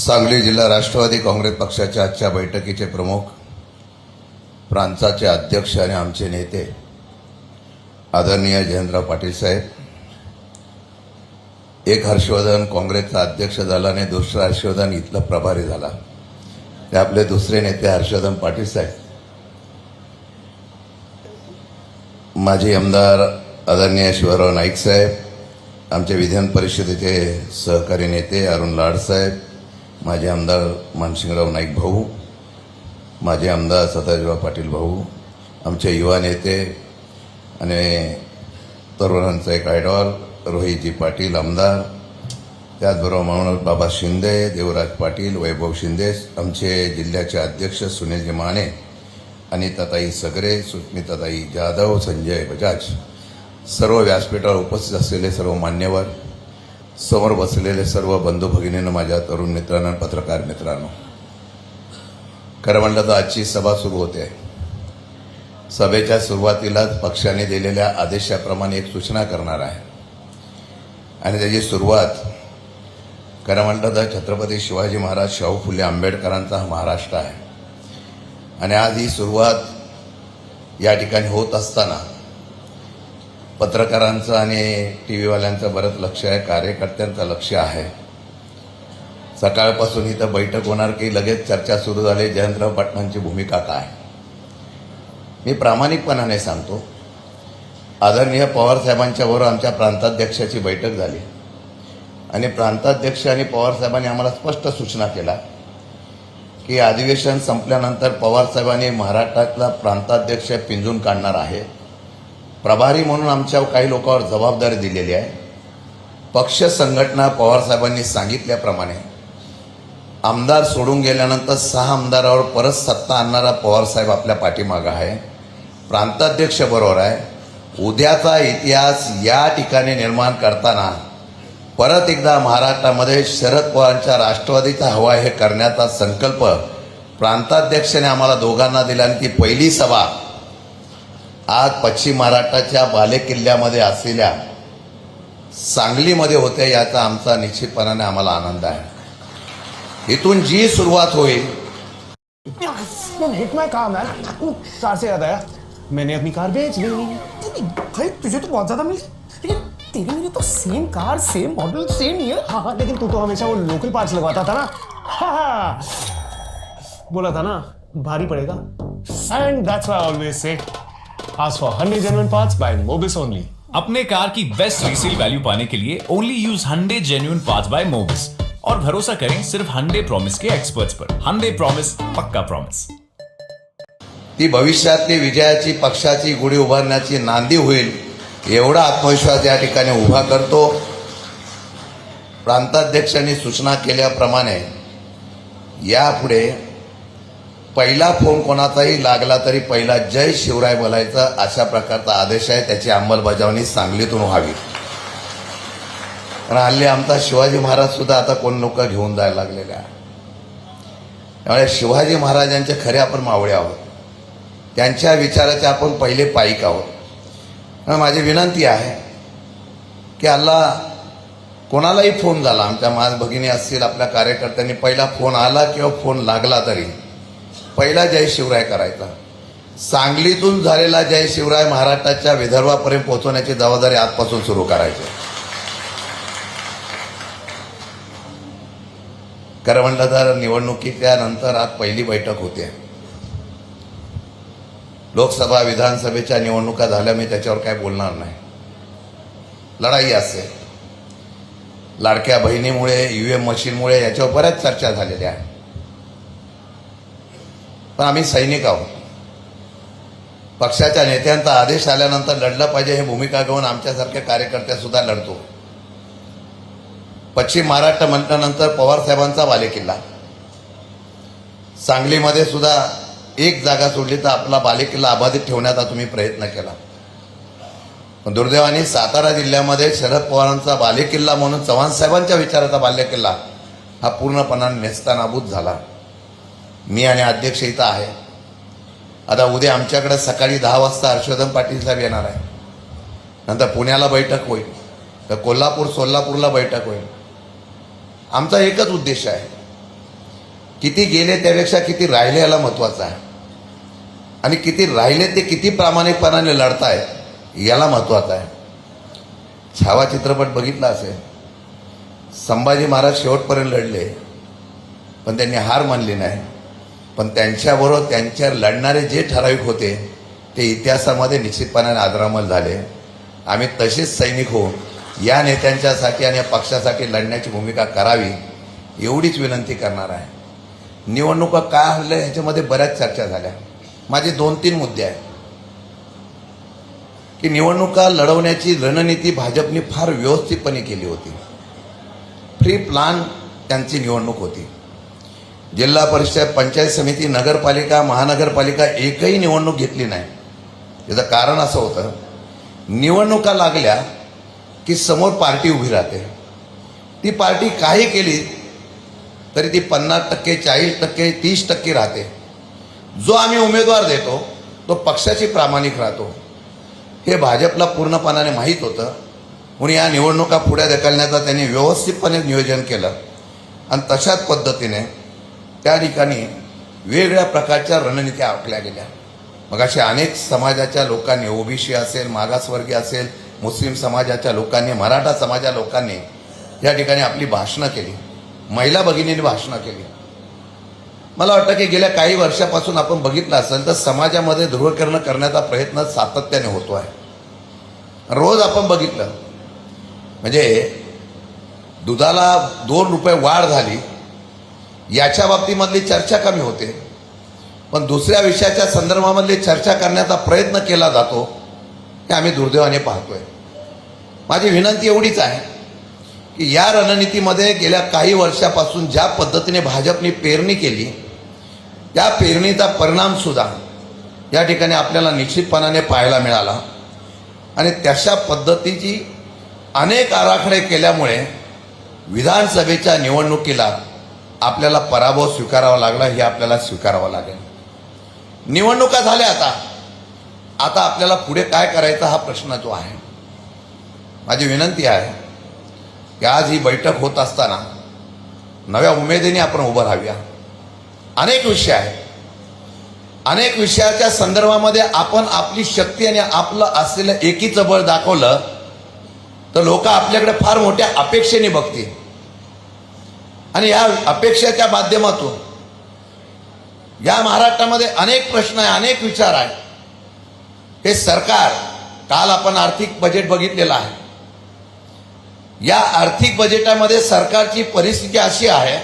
सांगली जिल्हा राष्ट्रवादी काँग्रेस पक्षाच्या आजच्या बैठकीचे प्रमुख प्रांताचे अध्यक्ष आणि आमचे नेते आदरणीय जयंतराव पाटील साहेब एक हर्षवर्धन काँग्रेसचा अध्यक्ष झाला आणि दुसरा हर्षवर्धन इथला प्रभारी झाला. ते आपले दुसरे नेते हर्षवर्धन पाटील साहेब. माजी आमदार आदरणीय शिवराव नाईक साहेब आमचे विधान परिषदेचे सहकारी नेते अरुण लाड साहेब माझे आमदार मानसिंगराव नाईक भाऊ माझे आमदार सदाशिवा पाटील भाऊ आमचे युवा नेते आणि तरुणांचा एक आयडॉल रोहितजी पाटील आमदार त्याचबरोबर म्हणून बाबा शिंदे देवराज पाटील वैभव शिंदे आमचे जिल्ह्याचे अध्यक्ष सुनीलजी माने अनिताताई सगरे सुस्मिताताई जाधव संजय बजाज. सर्व व्यासपीठावर उपस्थित असलेले सर्व मान्यवर समोर बसलेले सर्व बंधू भगिनीनं माझ्या तरुण मित्रांनो पत्रकार मित्रांनो. खरं म्हणलं तर आजची सभा सुरू होते. सभेच्या सुरुवातीलाच पक्षाने दिलेल्या आदेशाप्रमाणे एक सूचना करणार आहे. आणि त्याची सुरुवात खरं म्हटलं तर छत्रपती शिवाजी महाराज शाहू फुले आंबेडकरांचा हा महाराष्ट्र आहे. आणि आज ही सुरुवात या ठिकाणी होत असताना पत्रकारांचं आणि टी व्हीवाल्यांचं बरंच लक्ष आहे. कार्यकर्त्यांचं लक्ष आहे. सकाळपासून इथं बैठक होणार की लगेच चर्चा सुरू झाली. जयंतराव पाटलांची भूमिका काय? मी प्रामाणिकपणाने सांगतो आदरणीय पवारसाहेबांच्या बरोबर आमच्या प्रांताध्यक्षाची बैठक झाली. आणि प्रांताध्यक्ष आणि पवारसाहेबांनी आम्हाला स्पष्ट सूचना केला की अधिवेशन संपल्यानंतर पवारसाहेबांनी महाराष्ट्रातला प्रांताध्यक्ष पिंजून काढणार आहे. प्रभारी म्हणून आमच्या काही लोकांवर जबाबदारी दिलेली आहे. पक्ष संघटना पवारसाहेबांनी सांगितल्याप्रमाणे आमदार सोडून गेल्यानंतर सहा आमदारावर परत सत्ता आणणारा पवारसाहेब आपल्या पाठीमागं आहे. प्रांताध्यक्ष बरोबर आहे. उद्याचा इतिहास या ठिकाणी निर्माण करताना परत एकदा महाराष्ट्रामध्ये शरद पवारांच्या राष्ट्रवादीचा हवा हे करण्याचा संकल्प प्रांताध्यक्षाने आम्हाला दोघांना दिला आणि ती पहिली सभा आज पश्चिम महाराष्ट्राच्या बालेकिल्ल्यामध्ये असलेल्या सांगलीमध्ये होते याचा आमचा निश्चितपणाने आम्हाला आनंद आहे. इथून जी सुरुवात होईल. काम यार मैंने अपनी कार बेच ली। भाई तुझे तो बहुत ज्यादा मिली। लेकिन तेरे मेरी तो same car same model same ही है हाँ लेकिन तू तो हमेशा वो लोकल पार्ट्स लगवाता था ना। हाँ, बोला था ना भारी पड़ेगा। And that's why always say ask for 100 genuine parts by Mobis only अपने कार की बेस्ट रीसेल वैल्यू पाने के लिए only use Hyundai genuine parts by Mobis और भरोसा करें सिर्फ़ हंडे प्रॉमिस के एक्सपर्ट्स पर. हंडे प्रॉमिस पक्का प्रॉमिस ती भविष्यातली विजयाची पक्षाची गुढी उभारण्याची नांदी होईल एवढा आत्मविश्वास या ठिकाणी उभा करतो. प्रांताध्यक्षांनी सूचना केल्याप्रमाणे यापुढे पहिला फोन कोणाचाही लागला तरी पहिला जय शिवराय बोलायचा अशा प्रकारचा आदेश आहे. त्याची अंमलबजावणी सांगलीतून व्हावी. कारण हल्ली आमचा शिवाजी महाराज सुद्धा आता कोण लोक घेऊन जायला लागलेले आहे त्यामुळे शिवाजी महाराजांचे खरे आपण मावळे आहोत. त्यांच्या विचाराचे आपण पहिले पाईक आहोत. माझी विनंती आहे की अल्ला कोणालाही फोन झाला आमच्या माझ भगिनी असतील आपल्या कार्यकर्त्यांनी पहिला फोन आला किंवा फोन लागला तरी पहिला जय शिवराय करायचा. सांगलीतून झालेला जय शिवराय महाराष्ट्राच्या विदर्भापर्यंत पोहोचवण्याची जबाबदारी आजपासून सुरू करायची. खरं म्हणलं तर निवडणुकीच्या नंतर आज पहिली बैठक होते. लोकसभा विधानसभेच्या निवडणुका झाल्या मी त्याच्यावर काय बोलणार नाही. लढाई असेल लाडक्या बहिणीमुळे यू एम मशीनमुळे याच्यावर बऱ्याच चर्चा झालेल्या आहे पण आम्ही सैनिक आहोत. पक्षाच्या नेत्यांचा आदेश आल्यानंतर लढलं पाहिजे हे भूमिका घेऊन आमच्यासारख्या कार्यकर्त्यासुद्धा लढतो. पश्चिम महाराष्ट्र म्हटल्यानंतर पवारसाहेबांचा बालेकिल्ला. सांगलीमध्ये सुद्धा एक जागा सोडली तर आपला बालेकिल्ला अबाधित ठेवण्याचा तुम्ही प्रयत्न केला. पण दुर्दैवाने सातारा जिल्ह्यामध्ये शरद पवारांचा बालेकिल्ला म्हणून चव्हाण साहेबांच्या विचाराचा बालेकिल्ला हा पूर्णपणाने नेस्तानाबूत झाला. मी आणि अध्यक्ष इथं आहे. आता उद्या आमच्याकडे सकाळी दहा वाजता हर्षवर्धन पाटील साहेब येणार आहे. नंतर पुण्याला बैठक होईल. तर कोल्हापूर सोलापूरला बैठक होईल. आमचा एकच उद्देश आहे. किती गेले त्यापेक्षा किती राहिले याला महत्त्वाचं आहे. आणि किती राहिले ते किती प्रामाणिकपणाने लढतायत याला महत्त्वाचं आहे. छावा चित्रपट बघितला असेल. संभाजी महाराज शेवटपर्यंत लढले. पण त्यांनी हार मानली नाही. पण त्यांच्याबरोबर त्यांच्या लढणारे जे ठराविक होते ते इतिहासामध्ये निश्चितपणाने आदरामल झाले. आम्ही तसेच सैनिक होऊन या नेत्यांच्यासाठी आणि या पक्षासाठी लढण्याची भूमिका करावी एवढीच विनंती करणार आहे. निवडणुका काय हल्ल्या ह्याच्यामध्ये बऱ्याच चर्चा झाल्या. माझे दोन तीन मुद्दे आहेत. की निवडणुका लढवण्याची रणनीती भाजपने फार व्यवस्थितपणे केली होती. फ्री प्लान त्यांची निवडणूक होती. जिल्हा परिषद पंचायत समिती नगरपालिका महानगरपालिका एकही निवडणूक घेतली नाही. याचं कारण असं होतं निवडणुका लागल्या की समोर पार्टी उभी राहते. ती पार्टी काही केली तरी ती पन्नास टक्के चाळीस टक्के तीस टक्के राहते. जो आम्ही उमेदवार देतो तो पक्षाची प्रामाणिक राहतो. हे भाजपला पूर्णपणाने माहीत होतं. म्हणून या निवडणुका पुढे ढकलण्याचं त्यांनी व्यवस्थितपणे नियोजन केलं. आणि तशाच पद्धतीने त्या ठिकाणी वेगवेगळ्या प्रकारच्या रणनीत्या आखल्या गेल्या. मग अशा अनेक समाजाच्या लोकांनी ओबीसी असेल मागासवर्गीय असेल मुस्लिम समाजाच्या लोकांनी मराठा समाजा लोकांनी या ठिकाणी आपली भाषणं केली. महिला भगिनींनी भाषणं केली. मला वाटतं की गेल्या काही वर्षापासून आपण बघितलं असेल तर समाजामध्ये ध्रुवकरण करण्याचा प्रयत्न सातत्याने होतो आहे. रोज आपण बघितलं. म्हणजे दुधाला दोन रुपये वाढ झाली याच्या बाबतीमधली चर्चा कमी होते. पण दुसऱ्या विषयाच्या संदर्भामधली चर्चा करण्याचा प्रयत्न केला जातो हे आम्ही दुर्दैवाने पाहतोय. माझी विनंती एवढीच आहे की या रणनीतीमध्ये गेल्या काही वर्षापासून ज्या पद्धतीने भाजपने पेरणी केली त्या पेरणीचा परिणामसुद्धा या ठिकाणी आपल्याला निश्चितपणाने पाहायला मिळाला. आणि तशा पद्धतीची अनेक आराखडे केल्यामुळे विधानसभेच्या निवडणुकीला आपल्याला पराभव स्वीकारावा लागला हे आपल्याला स्वीकारावं लागेल. निवडणुका झाल्या आता. आता आपल्याला पुढे काय करायचा हा प्रश्न जो आहे माझी विनंती आहे की आज ही बैठक होत असताना नव्या उमेदीने आपण उभं राहूया. अनेक विषय आहेत. अनेक विषयाच्या संदर्भामध्ये आपण आपली शक्ती आणि आपलं असलेलं एकीचं बळ दाखवलं तर लोक आपल्याकडे फार मोठ्या अपेक्षेने बघतील. आणि या अपेक्षेच्या माध्यमातून या महाराष्ट्रामध्ये अनेक प्रश्न आहे अनेक विचार आहे हे सरकार काल आपण आर्थिक बजेट बघितलेलं आहे. या आर्थिक बजेटामध्ये सरकारची परिस्थिती अशी आहे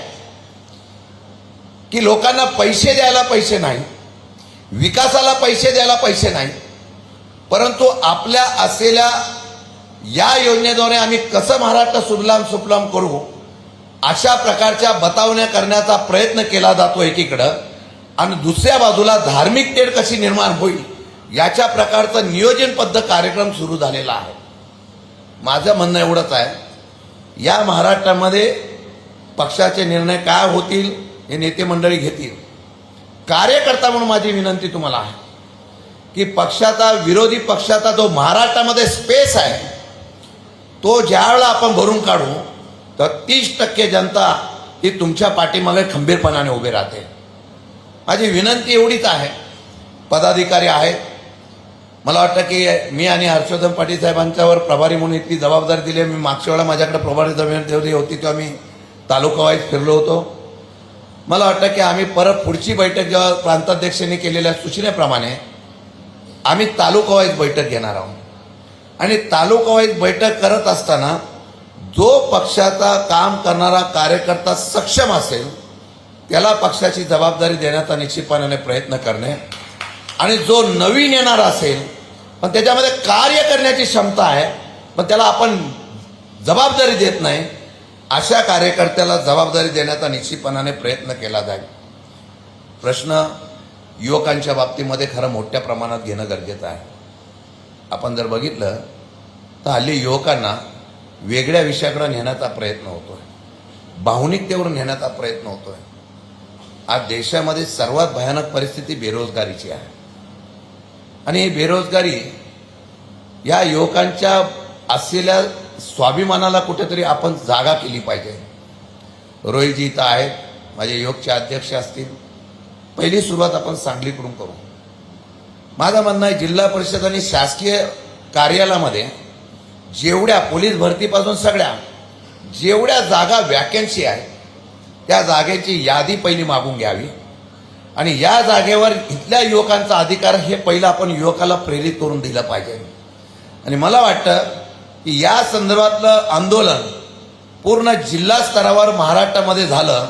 की लोकांना पैसे द्यायला पैसे नाही विकासाला पैसे द्यायला पैसे नाही परंतु आपल्या असलेल्या या योजनेद्वारे आम्ही कसं महाराष्ट्र सुजलाम सुफलाम करू अशा प्रकारच्या बतावण्या करण्याचा प्रयत्न केला जातो एकीकडं आणि दुसऱ्या बाजूला धार्मिक तेढ कशी निर्माण होईल याच्या प्रकारचं नियोजनबद्ध कार्यक्रम सुरू झालेला आहे. माझं म्हणणं एवढंच आहे या महाराष्ट्रामध्ये पक्षाचे निर्णय काय होतील हे नेते मंडळी घेतील. कार्यकर्ता म्हणून माझी विनंती तुम्हाला आहे की पक्षाचा विरोधी पक्षाचा जो महाराष्ट्रामध्ये स्पेस आहे तो ज्यावेळेला आपण भरून काढू तर तीस टक्के जनता ही तुमच्या पाठीमागे खंबीरपणाने उभी राहते. माझी विनंती एवढीच आहे. पदाधिकारी आहेत. मला वाटतं की मी आणि हर्षवर्धन पाटील साहेबांच्यावर प्रभारी म्हणून इतकी जबाबदारी दिली आहे. मी मागच्या वेळा माझ्याकडे प्रभारी जबाबदारी होती तेव्हा मी तालुकावाईज फिरलो होतो. मला वाटतं की आम्ही परत पुढची बैठक जेव्हा प्रांताध्यक्षांनी केलेल्या सूचनेप्रमाणे आम्ही तालुकावाईज बैठक घेणार आहोत. आणि तालुकावाईज बैठक करत असताना जो पक्षाचा काम करणारा कार्यकर्ता सक्षम असेल त्याला पक्षाची जबाबदारी देण्याचा निश्चितपणाने प्रयत्न करणे. आणि जो नवीन येणार असेल पण त्याच्यामध्ये कार्य करण्याची क्षमता आहे पण त्याला आपण जबाबदारी देत नाही अशा कार्यकर्त्याला जबाबदारी देण्याचा निश्चितपणाने प्रयत्न केला जाईल. प्रश्न युवकांच्या बाबतीमध्ये खरं मोठ्या प्रमाणात घेणं गरजेचं आहे. आपण जर बघितलं तर हल्ली युवकांना वेगळ्या विषयाकडे नेण्याचा प्रयत्न होतो आहे भावनिकतेवर नेण्याचा प्रयत्न होतो आहे आज देशामध्ये सर्वात भयानक परिस्थिती बेरोजगारीची आहे. आणि ही बेरोजगारी या युवकांच्या असलेल्या स्वाभिमानाला कुठेतरी आपण जागा केली पाहिजे. रोहितजी इथं आहेत माझे योगचे अध्यक्ष असतील. पहिली सुरुवात आपण सांगलीकडून करू. माझं म्हणणं आहे जिल्हा परिषद आणि शासकीय कार्यालयामध्ये जेवढ्या पोलीस भरतीपासून सगळ्या जेवढ्या जागा वॅकन्सी आहे त्या जागेची यादी पहिली मागून घ्यावी. आणि या जागेवर इथल्या युवकांचा अधिकार हे पहिलं आपण युवकाला प्रेरित करून दिलं पाहिजे. आणि मला वाटतं की या संदर्भातलं आंदोलन पूर्ण जिल्हा स्तरावर महाराष्ट्रामध्ये झालं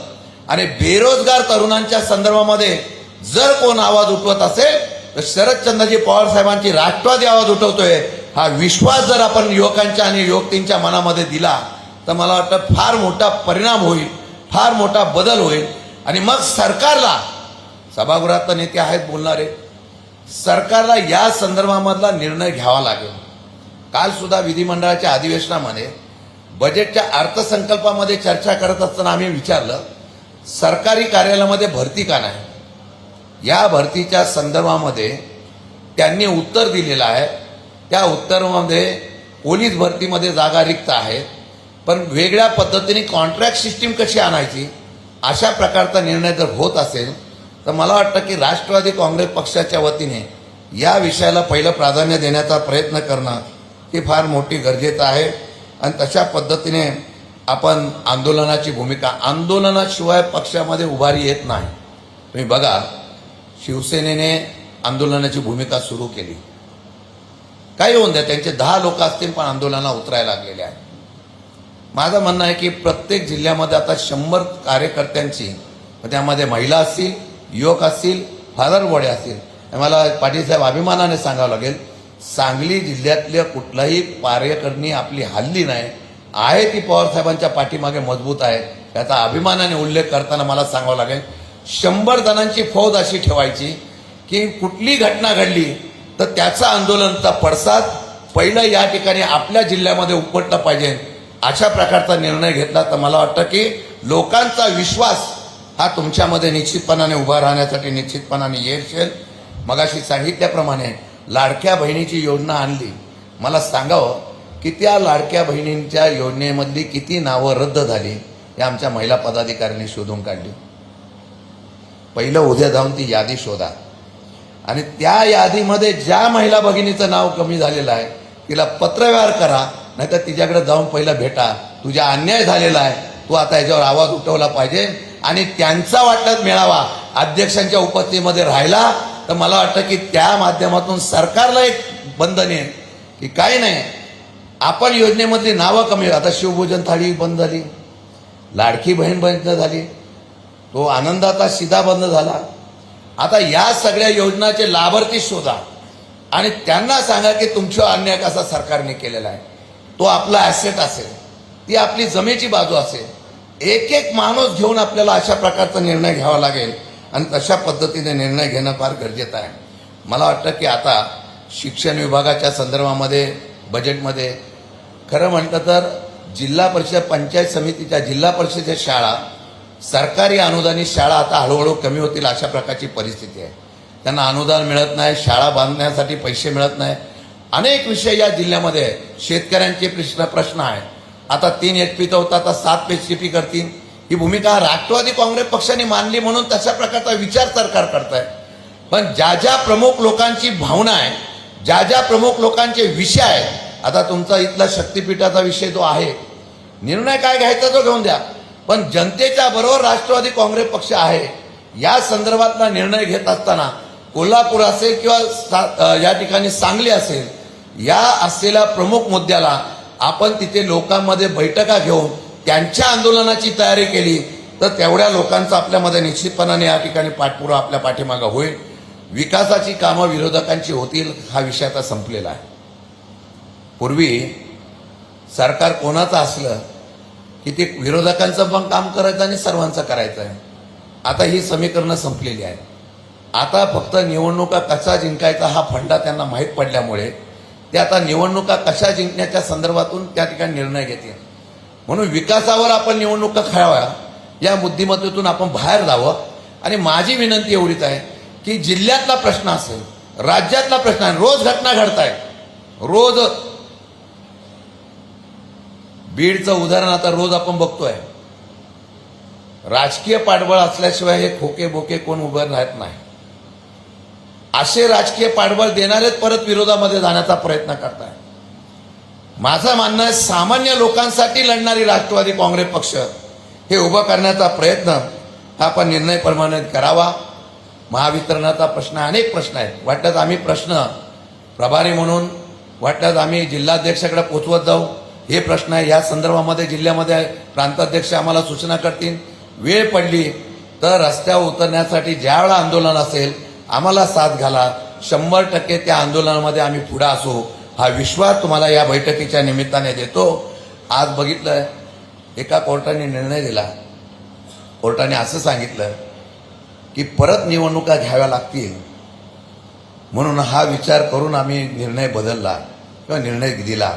आणि बेरोजगार तरुणांच्या संदर्भामध्ये जर कोण आवाज उठवत असेल तर शरदचंद्रजी पवार साहेबांची राष्ट्रवादी आवाज उठवतोय. हा विश्वास जर आपण युवकांच्या आणि युवतींच्या मनामध्ये दिला तर मला वाटतं फार मोठा परिणाम होईल फार मोठा बदल होईल. आणि मग सरकारला सभागृहात नेते आहेत बोलणारे सरकारला या संदर्भामधला निर्णय घ्यावा लागेल. काल सुद्धा विधिमंडळाच्या अधिवेशनामध्ये बजेटच्या अर्थसंकल्पामध्ये चर्चा करत असताना आम्ही विचारलं सरकारी कार्यालयामध्ये भरती का नाही? या भरतीच्या संदर्भामध्ये त्यांनी उत्तर दिलेलं आहे. त्या उत्तरामध्ये पोलीस भरतीमध्ये जागा रिक्त आहेत पण वेगळ्या पद्धतीने कॉन्ट्रॅक्ट सिस्टीम कशी आणायची अशा प्रकारचा निर्णय जर होत असेल तर मला वाटतं की राष्ट्रवादी काँग्रेस पक्षाच्या वतीने या विषयाला पहिलं प्राधान्य देण्याचा प्रयत्न करणं ही फार मोठी गरजेचं आहे. आणि तशा पद्धतीने आपण आंदोलनाची भूमिका आंदोलनाशिवाय पक्षामध्ये उभारी येत नाही. तुम्ही बघा शिवसेनेने आंदोलनाची भूमिका सुरू केली. काही होऊन द्या त्यांचे दहा लोक असतील पण आंदोलनाला उतरायला लागलेले आहेत. माझं म्हणणं आहे की प्रत्येक जिल्ह्यामध्ये आता शंभर कार्यकर्त्यांची त्यामध्ये महिला असतील युवक असतील फादर बॉडी असतील. मला पाटीलसाहेब अभिमानाने सांगावं लागेल सांगली जिल्ह्यातल्या कुठलाही कार्यकर्णी आपली हल्ली नाही आहे ती पवारसाहेबांच्या पाठीमागे मजबूत आहे. त्याचा अभिमानाने उल्लेख करताना मला सांगावं लागेल शंभर जणांची फौज अशी ठेवायची की कुठली घटना घडली तर त्याचा आंदोलनाचा पडसाद पहिलं या ठिकाणी आपल्या जिल्ह्यामध्ये उपटला पाहिजे अशा प्रकारचा निर्णय घेतला तर मला वाटतं की लोकांचा विश्वास हा तुमच्यामध्ये निश्चितपणाने उभा राहण्यासाठी निश्चितपणाने येईल मगाशी सांगितल्याप्रमाणे लाडक्या बहिणीची योजना आणली. मला सांगावं की त्या लाडक्या बहिणींच्या योजनेमधली किती नावं रद्द झाली हे आमच्या महिला पदाधिकाऱ्यांनी शोधून काढली. पहिलं उद्या जाऊन ती यादी शोधा. आणि त्या यादीमध्ये ज्या महिला भगिनीचं नाव कमी झालेलं आहे तिला पत्रव्यवहार करा नाहीतर तिच्याकडे जाऊन पहिला भेटा. तुझ्या अन्याय झालेला आहे तू आता याच्यावर आवाज उठवला पाहिजे आणि त्यांचा वाटत मिळावा. अध्यक्षांच्या उपस्थितीमध्ये राहिला तर मला वाटतं की त्या माध्यमातून सरकारला एक बंधन आहे की काही नाही आपण योजनेमधली नावं कमी आता शिवभोजन थाळी बंद झाली लाडकी बहीण बंद झाली तो आनंदाचा शिधा बंद झाला. आता या सगळ्या योजनाचे लाभार्थी शोधा आणि त्यांना सांगा की तुमच्या अन्याय कसा सरकारने केलेला आहे. तो आपला ॲसेट असेल ती आपली जमेची बाजू असेल एक एक माणूस घेऊन आपल्याला अशा प्रकारचा निर्णय घ्यावा लागेल आणि तशा पद्धतीने निर्णय घेणं फार गरजेचं आहे. मला वाटतं की आता शिक्षण विभागाच्या संदर्भामध्ये बजेटमध्ये खरं म्हटलं तर जिल्हा परिषद पंचायत समितीच्या जिल्हा परिषदेच्या शाळा सरकारी अनुदानित शाळा आता हळूहळू कमी होतील अशा प्रकारची परिस्थिती आहे. त्यांना अनुदान मिळत नाही शाळा बांधण्यासाठी पैसे मिळत नाही. अनेक विषय या जिल्ह्यामध्ये शेतकऱ्यांचे प्रश्न प्रश्न आहे आता तीन एच पीचा होता आता सात एच पी करतील. ही भूमिका राष्ट्रवादी काँग्रेस पक्षाने मानली म्हणून तशा प्रकारचा विचार सरकार करत आहे पण ज्या ज्या प्रमुख लोकांची भावना आहे ज्या ज्या प्रमुख लोकांचे विषय आहेत आता तुमचा इथला शक्तिपीठाचा विषय जो आहे निर्णय काय घ्यायचा तो घेऊन द्या. पण जनतेच्या बरोबर राष्ट्रवादी काँग्रेस पक्ष आहे या संदर्भातला निर्णय घेत असताना कोल्हापूर असेल किंवा सा- या ठिकाणी सांगली असेल या असलेल्या प्रमुख मुद्द्याला आपण तिथे लोकांमध्ये बैठका घेऊन त्यांच्या आंदोलनाची तयारी केली तर तेवढ्या लोकांचा आपल्यामध्ये निश्चितपणाने या ठिकाणी पाठपुरा आपल्या पाठीमागं होईल. विकासाची कामं विरोधकांची होतील हा विषय आता संपलेला आहे. पूर्वी सरकार कोणाचं असलं की ते विरोधकांचं पण काम करायचं आणि सर्वांचं करायचं आहे. आता ही समीकरणं संपलेली आहेत. आता फक्त निवडणुका कशा जिंकायचा हा फंडा त्यांना माहीत पडल्यामुळे ते आता निवडणुका कशा जिंकण्याच्या संदर्भातून त्या ठिकाणी निर्णय घेतील. म्हणून विकासावर आपण निवडणुका खेळाव्या या बुद्धिमत्तेतून आपण बाहेर जावं. आणि माझी विनंती एवढीच आहे की जिल्ह्यातला प्रश्न असेल राज्यातला प्रश्न आहे रोज घटना घडत आहे रोज बीडचं उदाहरण आता रोज आपण बघतोय. राजकीय पाठबळ असल्याशिवाय हे खोके बोके कोण उभं राहत नाही. असे राजकीय पाठबळ देणारेच परत विरोधामध्ये जाण्याचा प्रयत्न करताय. माझं मानणं आहे सामान्य लोकांसाठी लढणारी राष्ट्रवादी काँग्रेस पक्ष हे उभं करण्याचा प्रयत्न हा आपण निर्णयप्रमाणे करावा. महावितरणाचा प्रश्न अनेक प्रश्न आहेत. वाटल्यास आम्ही प्रश्न प्रभारी म्हणून वाटल्यास आम्ही जिल्हाध्यक्षाकडे पोचवत जाऊ. हे प्रश्न आहे. या संदर्भामध्ये जिल्ह्यामध्ये प्रांताध्यक्ष आम्हाला सूचना करतील. वेळ पडली तर रस्त्यावर उतरण्यासाठी ज्यावेळा आंदोलन असेल आम्हाला साथ घाला. शंभर टक्के त्या आंदोलनामध्ये आम्ही पुढे असू. हा विश्वास तुम्हाला या बैठकीच्या निमित्ताने देतो. आज बघितलं एका कोर्टाने निर्णय दिला. कोर्टाने असं सांगितलं की परत निवडणुका घ्याव्या लागतील. म्हणून हा विचार करून आम्ही निर्णय बदलला किंवा निर्णय दिला.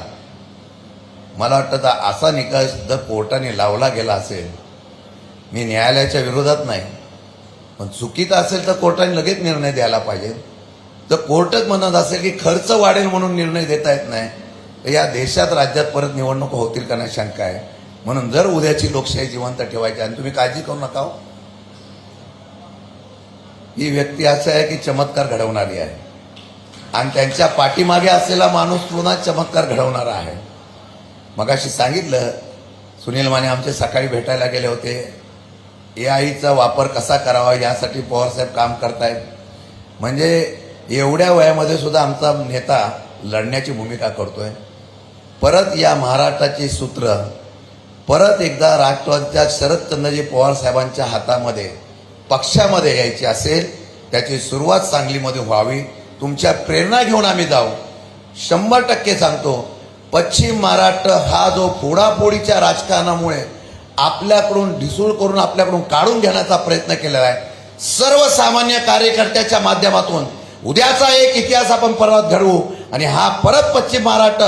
मला वाटतं तर असा निकाल जर कोर्टाने लावला गेला असेल मी न्यायालयाच्या विरोधात नाही. पण चुकीचं असेल तर कोर्टाने लगेच निर्णय द्यायला पाहिजे. जर कोर्टच म्हणत असेल की खर्च वाढेल म्हणून निर्णय देता येत नाही तर या देशात राज्यात परत निवडणुका होतील का नाही शंका आहे. म्हणून जर उद्याची लोकशाही जिवंत ठेवायची आणि तुम्ही काळजी करू नका हो. ही व्यक्ती असं आहे की चमत्कार घडवणारी आहे. आणि त्यांच्या पाठीमागे असलेला माणूस पुन्हा चमत्कार घडवणारा आहे. मगाशी सांगितलं सुनील माने आमचे सकाळी भेटायला गेले होते. ए आयचा वापर कसा करावा यासाठी पवारसाहेब काम करतायत. म्हणजे एवढ्या वयामध्ये सुद्धा आमचा नेता लढण्याची भूमिका करतोय. परत या महाराष्ट्राची सूत्र परत एकदा राष्ट्रवादीच्या शरदचंद्रजी पवार साहेबांच्या हातामध्ये पक्षामध्ये यायची असेल त्याची सुरुवात सांगलीमध्ये व्हावी. तुमच्या प्रेरणा घेऊन आम्ही जाऊ. शंभर टक्के सांगतो पश्चिम महाराष्ट्र हा जो फोडाफोडीच्या राजकारणामुळे आपल्याकडून ढिसूळ करून आपल्याकडून काढून घेण्याचा प्रयत्न केलेला आहे सर्वसामान्य कार्यकर्त्याच्या माध्यमातून उद्याचा एक इतिहास आपण परत घडवू. आणि हा परत पश्चिम महाराष्ट्र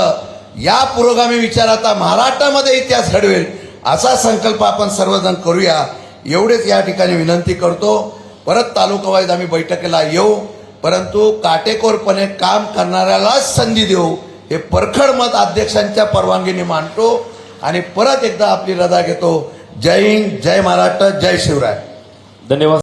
या पुरोगामी विचाराचा महाराष्ट्रामध्ये इतिहास घडवेल असा संकल्प आपण सर्वजण करूया. एवढेच या ठिकाणी विनंती करतो. परत तालुकावाईज आम्ही बैठकीला येऊ. परंतु काटेकोरपणे काम करणाऱ्यालाच संधी देऊ. हे परखड मत अध्यक्षांच्या परवानगीने मांडतो आणि परत एकदा आपली रजा घेतो. जय हिंद जय महाराष्ट्र जय शिवराय. धन्यवाद.